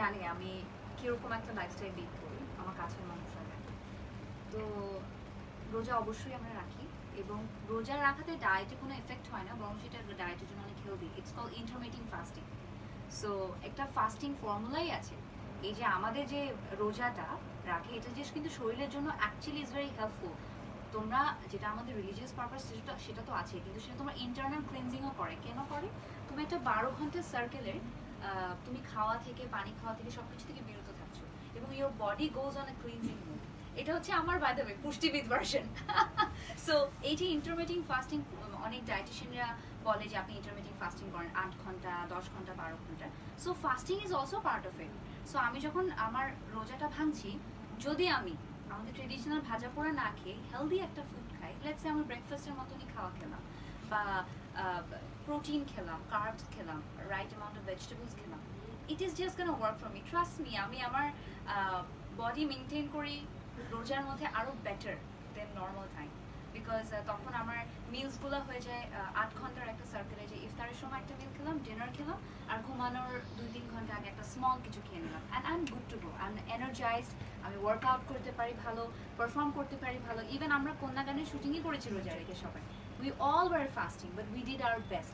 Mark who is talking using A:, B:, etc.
A: জানে আমি কীরকম একটা লাইফস্টাইল লিড করি, আমার কাছের মানুষরা জানে। তো রোজা অবশ্যই আমরা রাখি এবং রোজা রাখাতে ডায়েটে কোনো এফেক্ট হয় না, বরং সেটা ডায়েটের জন্য অনেক healthy it's call intermittent fasting so একটা ফাস্টিং ফর্মুলাই আছে। এই যে আমাদের যে রোজাটা রাখে, এটা যে কিন্তু শরীরের জন্য অ্যাকচুয়ালি ইজ ভেরি হেল্পফুল তোমরা যেটা আমাদের রিলিজিয়াস পারপাস সেটা সেটা তো আছে কিন্তু সেটা তোমার ইন্টারনাল ক্লিনজিংও করে। কেন করে? তুমি একটা বারো ঘণ্টার সার্কেলের তুমি খাওয়া থেকে, পানি খাওয়া থেকে, সবকিছু থেকে বিরত থাকছো। এবং your body goes on a cleansing mode এটা হচ্ছে আমার বাই দ্য পুষ্টিবিদ ভার্সন সো এই যে ফাস্টিং অনেক ডায়েটিশিয়ানরা বলে যে আপনি ইন্টারমিটিং ফাস্টিং করেন আট ঘণ্টা, দশ ঘণ্টা, বারো ঘণ্টা। So fasting is also part of it so আমি যখন আমার রোজাটা ভাঙছি, যদি আমি আমাদের ট্রেডিশনাল ভাজা পোড়া না খেয়ে হেলদি একটা ফুড খাই লেটস আমি ব্রেকফাস্টের মতনই খাওয়া খেলাম। বা প্রোটিন খেলাম কার্বস খেলাম রাইট অ্যামাউন্ট অফ ভেজিটেবলস খেলাম। It is just gonna work for me trust me আমি আমার বডি মেনটেন করি রোজার মধ্যে আরও better than normal time because তখন আমার মিলসগুলো হয়ে যায় আট ঘণ্টার একটা সার্কেলে যে ইফতারের সময় একটা মিল খেলাম ডিনার খেলাম, আর ঘুমানোর দুই তিন ঘণ্টা আগে একটা স্মল কিছু খেয়ে নিলাম। And I am good to go I am energized আমি ওয়ার্কআউট করতে পারি ভালো পারফর্ম করতে পারি ভালো। ইভেন আমরা কন্যা গানের শুটিংই করেছি রোজা রেখে সবাই। We all were fasting, but we did our best.